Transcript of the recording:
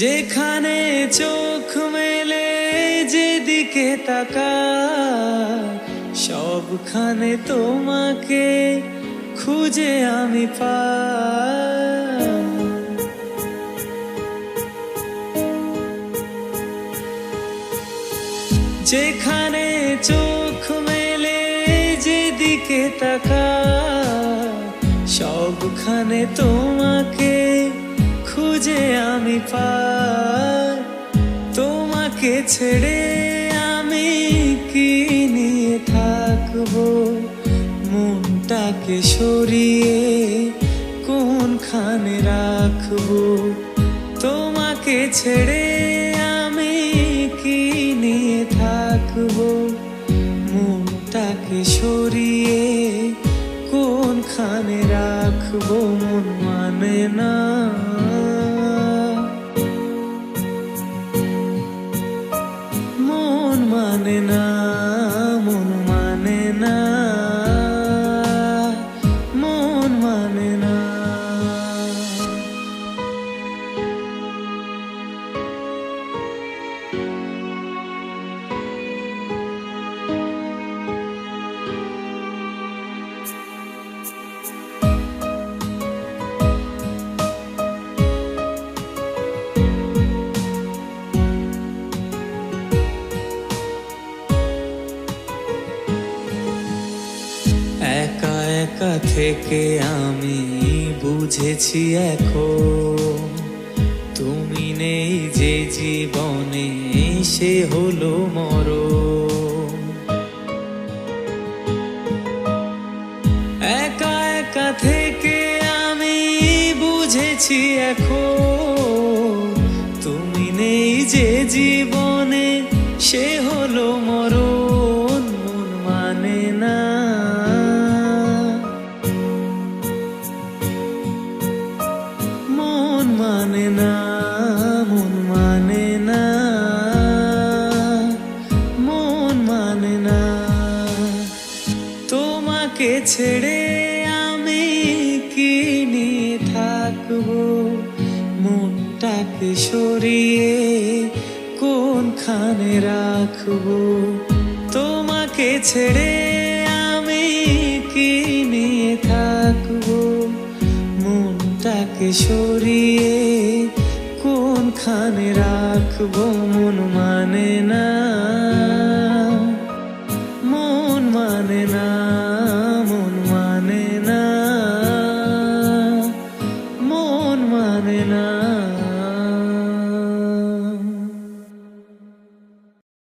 যেখানে চোখ মেলে, যেদিকে তাকা সবখানে তোমাকে খুঁজে আমি পা যেখানে চোখ মেলে, যেদিকে তাকা সবখানে তোমাকে খুঁজে আমি পাই, তোমাকে ছেড়ে আমি কি নিয়ে থাকব? মনটাকে সরিয়ে কোনখানে রাখব? তোমাকে ছেড়ে আমি কি নিয়ে থাকব? মনটাকে সরিয়ে কোনখানে রাখব? মন মানে না। মন মানে না একা থেকে আমি বুঝেছি এখন তুমি নেই যে জীবনে, সে হলো মর। একা একা থেকে আমি বুঝেছি এখন তুমি নেই যে জীবনে, সে হলো মরণ মন না, মন মানে না, মন মানে না। তোমাকে ছেড়ে আমি কি নিয়ে থাকব? মনটাকে সরিয়ে কোনখানে রাখব? তোমাকে ছেড়ে আমি কি নিয়ে থাকব? মনটাকে সরিয়ে খানে রাখব মন মানে না। মন মানে না মন মানে না। মন মানে না।